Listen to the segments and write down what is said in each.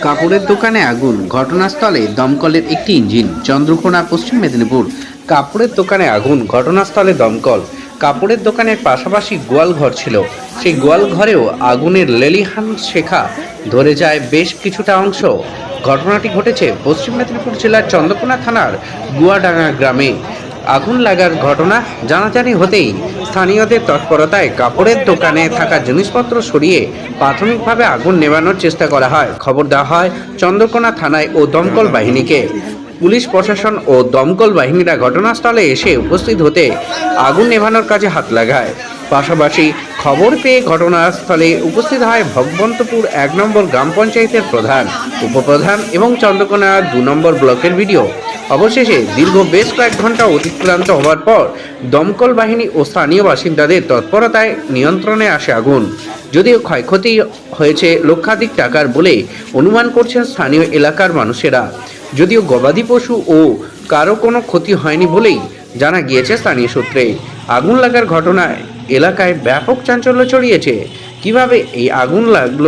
কাপড়ের দোকানে আগুন। ঘটনাস্থলে দমকলের একটি ইঞ্জিন। চন্দ্রকোনা, পশ্চিম মেদিনীপুর। কাপড়ের দোকানে আগুন। ঘটনাস্থলে দমকল। কাপড়ের দোকানের পাশাপাশি গোয়াল ঘর ছিল। সেই গোয়াল ঘরেও আগুনের লেলিহান শেখা ধরে যায় বেশ কিছুটা অংশ। ঘটনাটি ঘটেছে পশ্চিম মেদিনীপুর জেলার চন্দ্রকোনা থানার গুয়াডাঙ্গা গ্রামে। আগুন লাগার ঘটনা জানাজানি হতেই স্থানীয়দের তৎপরতায় কাপড়ের দোকানে থাকা জিনিসপত্র সরিয়ে প্রাথমিকভাবে আগুন নেভানোর চেষ্টা করা হয়। খবর দেওয়া হয়, চন্দ্রকোনা থানায় ও দমকল বাহিনীকে। পুলিশ প্রশাসন ও দমকল বাহিনীরা ঘটনাস্থলে এসে উপস্থিত হতে আগুন নেভানোর কাজে হাত লাগায়। পাশাপাশি খবর পেয়ে ঘটনাস্থলে উপস্থিত হয় ভগবন্তপুর এক নম্বর গ্রাম পঞ্চায়েতের প্রধান, উপপ্রধান এবং চন্দ্রকোনা দু নম্বর ব্লকের ভিডিও অবশেষে দীর্ঘ বেশ কয়েক ঘণ্টা অতিক্রান্ত হওয়ার পর দমকল বাহিনী ও স্থানীয় বাসিন্দাদের তৎপরতায় নিয়ন্ত্রণে আসে আগুন। যদিও ক্ষয়ক্ষতি হয়েছে লক্ষাধিক টাকার বলে অনুমান করছেন স্থানীয় এলাকার মানুষেরা। যদিও গবাদি পশু ও কারও কোনো ক্ষতি হয়নি বলেই জানা গিয়েছে স্থানীয় সূত্রে। আগুন লাগার ঘটনায় এলাকায় ব্যাপক চাঞ্চল্য ছড়িয়েছে। কীভাবে এই আগুন লাগল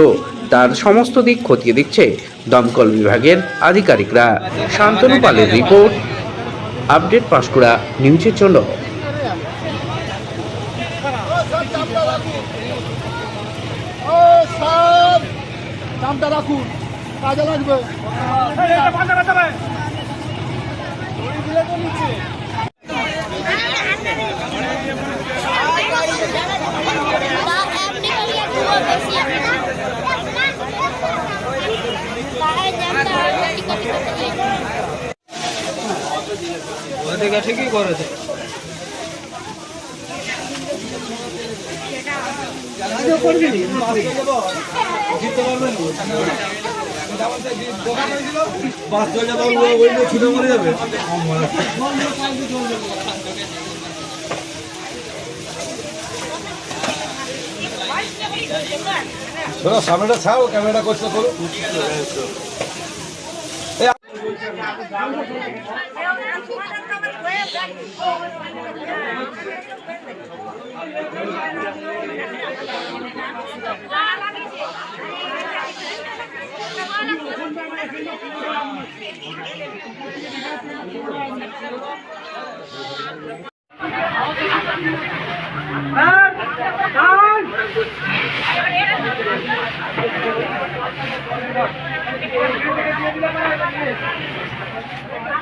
তার সমস্ত দিক খতিয়ে দেখছে দমকল বিভাগের আধিকারিকরা। শান্তনু পালের রিপোর্ট, আপডেট পাঁশকুড়া নিউজের জন্য ওদিকে ঠিকই করেছে। বাস চলে যাবে ওই ছুটে মরে যাবে শোনো সামনেটা ছাড়ো ক্যামেরাটা করছ করো। এই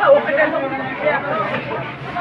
ওখানে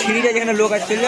সিঁড়িটা যেখানে লোক আসছিল।